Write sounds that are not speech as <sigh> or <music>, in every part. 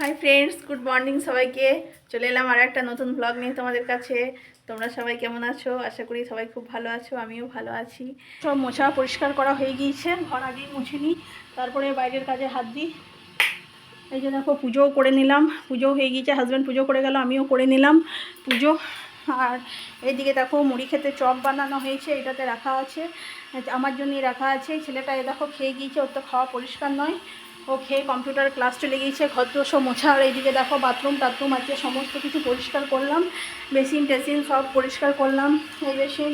Hi friends good morning সবাইকে। চলে এলাম আর একটা নতুন ব্লগ নিয়ে তোমাদের কাছে। তোমরা সবাই কেমন আছো? আশা করি সবাই খুব ভালো আছো, আমিও ভালো আছি। সব মোছা পরিষ্কার করা হয়ে গিয়েছে, ঘর আগেই মুছে নিই, তারপরে বাইরের কাজে হাত দিই। এই যে দেখো, পুজোও করে নিলাম পুজো হয়ে গিয়েছে হাজব্যান্ড পুজো করে গেল, আমিও করে নিলাম পুজো। আর এইদিকে দেখো, মুড়ি খেতে চপ বানানো হয়েছে, এটাতে রাখা আছে। আমার জন্যই রাখা আছে, ছেলেটা এ দেখো খেয়ে গিয়েছে, ওর তো খাওয়া পরিষ্কার নয়। ও খেয়ে কম্পিউটার ক্লাস চলে গিয়েছে ঘর সব মোছা, আর এইদিকে দেখো বাথরুম টাথরুম আছে সমস্ত কিছু পরিষ্কার করলাম, বেসিন টেসিন সব পরিষ্কার করলাম, এই বেসিন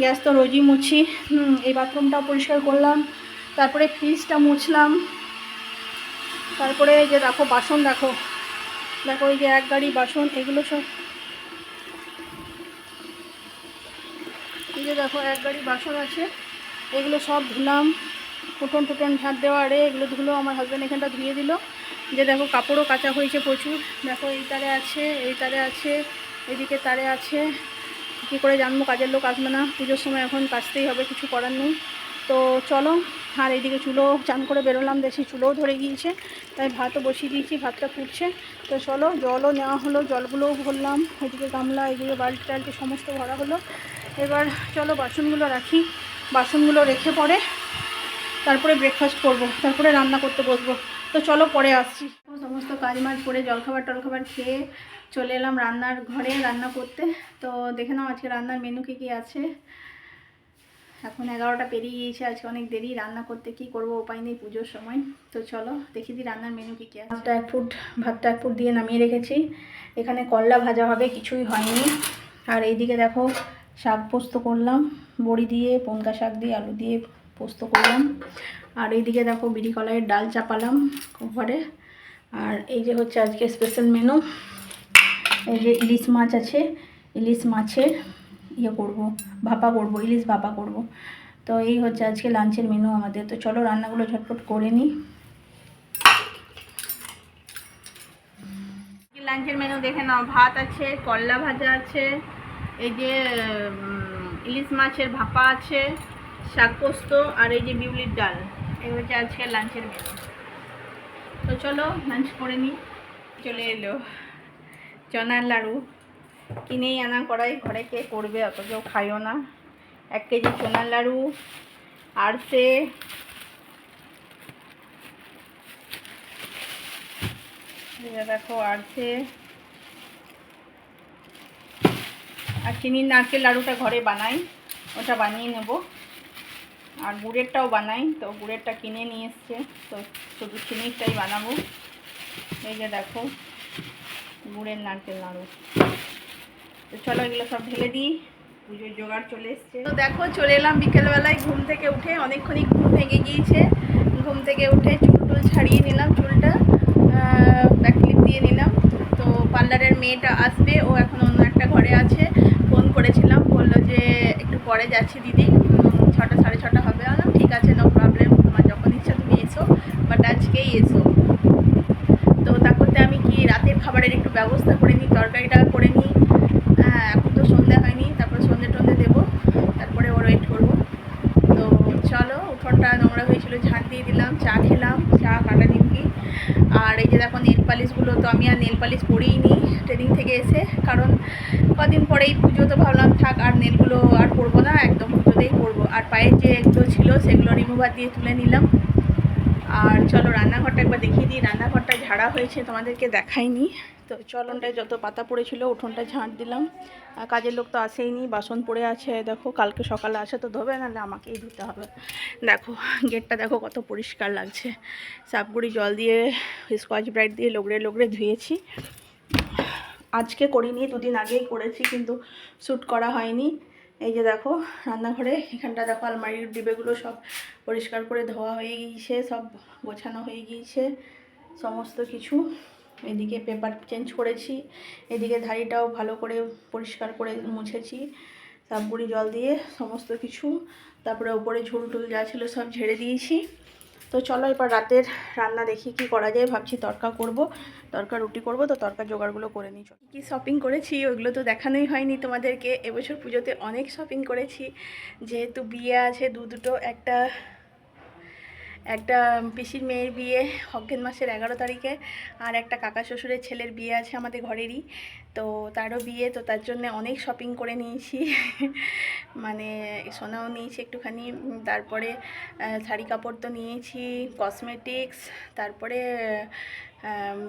গ্যাস তো রোজই মুছি এই বাথরুমটাও পরিষ্কার করলাম, তারপরে ফ্রিজটা মুছলাম, তারপরে যে দেখো বাসন দেখো দেখো এই যে এক গাড়ি বাসন, এগুলো সব, এই যে দেখো এক গাড়ি বাসন আছে, এগুলো সব ধুলাম ফুটন টুটন ঝাঁট দেওয়া, আরে এগুলো ধুলো, আমার হাজব্যান্ড এখানটা ধুয়ে দিল। যে দেখো, কাপড়ও কাচা হয়েছে প্রচুর। দেখো, এই তারে আছে, এই তারে আছে, এদিকে তারে আছে। কী করে জানব, কাজের লোক আসবে না। পুজোর সময় এখন কাচতেই হবে, কিছু করার নেই। তো চলো, আর এইদিকে চুলো চান করে বেরোলাম, দেখি চুলোও ধরে গিয়েছে। তাই ভাতও বসিয়ে দিয়েছি, ভাতটা ফুটছে। তো চলো, জলও নেওয়া হলো, জলগুলোও ভরলাম। এদিকে গামলা, এদিকে বালতি টালতি সমস্ত ভরা হলো। এবার চলো, বাসনগুলো রাখি। বাসনগুলো রেখে পরে তারপরে ব্রেকফাস্ট করব, তারপরে রান্না করতে বসবো। তো চলো পরে আসছি। সমস্ত কাজ মাজ করে জলখাবার টলখাবার খেয়ে চলে এলাম রান্নার ঘরে রান্না করতে। তো দেখে নাও আজকে রান্নার মেনু কী কী আছে। এখন এগারোটা পেরিয়ে গিয়েছে, আজকে অনেক দেরি রান্না করতে কি করব উপায় নেই পুজোর সময়। তো চলো দেখি দিই রান্নার মেনু কী কী আছে। ভাতটা এক ফুট, ভাতটা এক ফুট দিয়ে নামিয়ে রেখেছি। এখানে করলা ভাজা হবে, কিছুই হয়নি। আর এইদিকে দেখো শাক পোস্ত করলাম, বড়ি দিয়ে, পনকা শাক দিয়ে, আলু দিয়ে পোস্ত করলাম। আর এইদিকে দেখো বিড়ি কলাইয়ের ডাল চাপালাম কুকারে আর এই যে হচ্ছে আজকে স্পেশাল মেনু এই যে ইলিশ মাছ আছে, ইলিশ মাছের ইয়ে করব, ভাপা করব, ইলিশ ভাপা করব। তো এই হচ্ছে আজকে লাঞ্চের মেনু আমাদের। তো চলো রান্নাগুলো ঝটপট করে নিই। লাঞ্চের মেনু দেখে নাও। ভাত আছে, করলা ভাজা আছে, এই যে ইলিশ মাছের ভাপা আছে। শাক পোস্ত আর এই যে বিউলির ডাল, এই হচ্ছে আজকে লাঞ্চের মেনু তো চলো লাঞ্চ করে নিই চলে এলো চনার লাড়ু। কিনেই আনা করাই ঘরে কে করবে, অত কেউ খাইও না। এক কেজি চনার লাড়ু, আরসে। এই যে দেখো, আরসে। আর চিনির নারকেল লাড়ুটা ঘরে বানাই, ওটা বানিয়ে নেব। আর গুড়েরটাও বানাই। তো গুড়েরটা কিনে নিয়ে এসছে। তো শুধু চিনিরটাই বানাবো। এই যে দেখো, গুড়ের নারকেল নাড়ু। তো চলো এগুলো সব ঢেলে দিই। পুজোর জোগাড় চলে এসছে। তো দেখো, চলে এলাম বিকেলবেলায় ঘুম থেকে উঠে। অনেকক্ষণই ঘুম ভেঙে গিয়েছে। ঘুম থেকে উঠে চুল টুল ছাড়িয়ে নিলাম চুলটা। ব্যাক ক্লিপ দিয়ে নিলাম। তো পার্লারের মেয়েটা আসবে। ও এখন অন্য একটা ঘরে আছে। ফোন করেছিলাম। বলল যে, একটু পরে যাচ্ছি দিদি। ছটা সাড়ে ছটা হবে। আলাম ঠিক আছে নো প্রবলেম তোমার যখন ইচ্ছা তুমি এসো বাট আজকেই এসো। তো তা করতে আমি কি রাতের খাবারের একটু ব্যবস্থা করে নিই তরকারিটা করে নিই? হ্যাঁ, এখন তো সন্ধ্যা হয়নি তারপরে সন্ধ্যে টন্ধে দেবো তারপরে ওর ওয়েট করব। তো চলো উঠোনটা নোংরা হয়েছিল ঝাঁট দিয়ে দিলাম চা খেলাম চা কাটা নিমকি। আর এই যে দেখো নেল পালিশগুলো তো আমি আর নেল পালিশ পরিই নি। ট্রেনিং থেকে এসে, কারণ কদিন পরেই পুজো তো ভাবলাম থাক, আর নেলগুলো আর পরবো না, একদম পুজোতেই পরবো। আর পায়ের যে এগুলো ছিল, সেগুলো রিমুভার দিয়ে তুলে নিলাম। আর চলো, রান্নাঘরটা একবার দেখিয়ে দিই। রান্নাঘরটা ঝাড়া হয়েছে, তোমাদেরকে দেখাইনি। তো চলনটায় যত পাতা পড়েছিল, উঠোনটা ঝাঁট দিলাম। আর কাজের লোক তো আসেইনি, বাসন পড়ে আছে, দেখো, কালকে সকালে আসে তো ধোবে, নাহলে আমাকেই ধুতে হবে। দেখো, গেটটা দেখো কত পরিষ্কার লাগছে। সাপগুড়ি জল দিয়ে, স্কচ ব্রাইট দিয়ে, লোগড়ে লোগড়ে ধুয়েছি। আজকে করিনি, দুদিন আগেই করেছি কিন্তু শ্যুট করা হয়নি। এই যে দেখো, রান্নাঘরে এখানটা দেখো আলমারির ডিবেগুলো সব পরিষ্কার করে ধোয়া হয়ে গিয়েছে, সব গোছানো হয়ে গিয়েছে, সমস্ত কিছু। এদিকে পেপার চেঞ্জ করেছি, এদিকে ধাড়িটাও ভালো করে পরিষ্কার করে মুছেছি, সাবগুড়ি জল দিয়ে সমস্ত কিছু। তারপরে ওপরে ঝুল টুল যা ছিল সব ঝেড়ে দিয়েছি। তো চলো এবার রাতের রান্না দেখি কি করা যায়। ভাবছি তরকা করব, তরকা রুটি করব, তো তরকার জোগাড়গুলো করে নিই। চলো। কী শপিং করেছি ওইগুলো তো দেখানোই হয়নি তোমাদেরকে। এবছর পুজোতে অনেক শপিং করেছি। যেহেতু বিয়ে আছে, দু দুটো, একটা একটা পিসির মেয়ের বিয়ে অজ্ঞান মাসের এগারো তারিখে, আর একটা কাকা শ্বশুরের ছেলের বিয়ে আছে আমাদের ঘরেরই। তো তারও বিয়ে, তো তার জন্য অনেক শপিং করে নিয়েছি। <laughs> মানে সোনাও নিয়েছি একটুখানি, তারপরে শাড়ি কাপড় তো নিয়েছি কসমেটিক্স তারপরে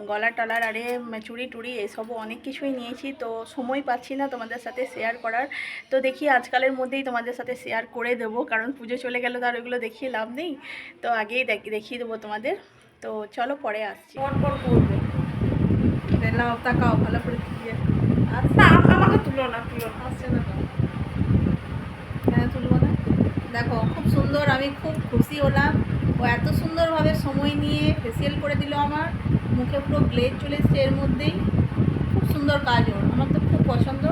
গলা টলার আরে চুড়ি টুড়ি এসবও অনেক কিছুই নিয়েছি। তো সময় পাচ্ছি না তোমাদের সাথে শেয়ার করার। তো দেখি আজকালের মধ্যেই তোমাদের সাথে শেয়ার করে দেবো কারণ পুজো চলে গেলে তো আর ওগুলো দেখিয়ে লাভ নেই। তো আগেই দেখ- দেখিয়ে দেবো তোমাদের। তো চলো পরে আসছি। তাকাও ভালো করে আচ্ছা আমাকে তুলো না তুলো আসছে না না। দেখো খুব সুন্দর আমি খুব খুশি হলাম। ও এত সুন্দরভাবে সময় নিয়ে ফেসিয়াল করে দিল আমার। মুখে পুরো গ্লেজ চলে এসছে এর মধ্যেই। খুব সুন্দর কাজ ওর আমার তো খুব পছন্দ।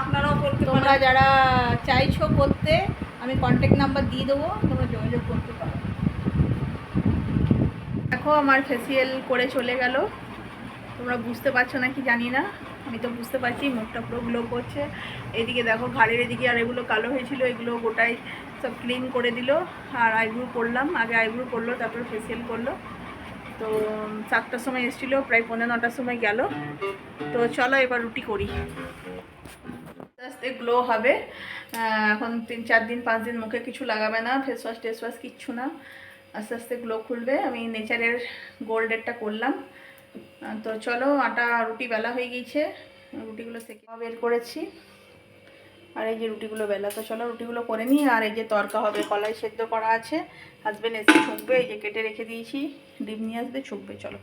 আপনারাও করতে তোমরা যারা চাইছো করতে আমি কন্ট্যাক্ট নাম্বার দিয়ে দেবো তোমরা যোগাযোগ করতে পারো। দেখো আমার ফেসিয়াল করে চলে গেল। তোমরা বুঝতে পারছ নাকি জানি না। আমি তো বুঝতে পারছি, মুখটা পুরো গ্লো করছে। এদিকে দেখো ঘাড়ের এদিকে আর এগুলো কালো হয়েছিল, এগুলো গোটাই সব ক্লিন করে দিল। আর আইব্রু করলাম আগে আইব্রু করল তারপর ফেসিয়াল করল। তো সাতটার সময় এসেছিল, প্রায় পনেরো নটার সময় গেল। তো চলো এবার রুটি করি। আস্তে আস্তে গ্লো হবে। এখন তিন, চার দিন, পাঁচ দিন মুখে কিছু লাগাবে না ফেস ওয়াশ টেস ওয়াশ কিচ্ছু না। আস্তে আস্তে গ্লো খুলবে। আমি নেচারের গোল্ডেরটা করলাম। তো চলো, আটা, রুটি বেলা হয়ে গিয়েছে। রুটিগুলো সেকে বের করেছি। আর এই যে রুটিগুলো বেলা, তো চলো, রুটিগুলো করে নিই। আর এই যে তরকা হবে, কলাই সেদ্ধ করা আছে। হাজব্যান্ড এসে ছুঁকবে এই যে কেটে রেখে দিয়েছি। ডিম নিয়ে আসবে ছুঁকবে চলো।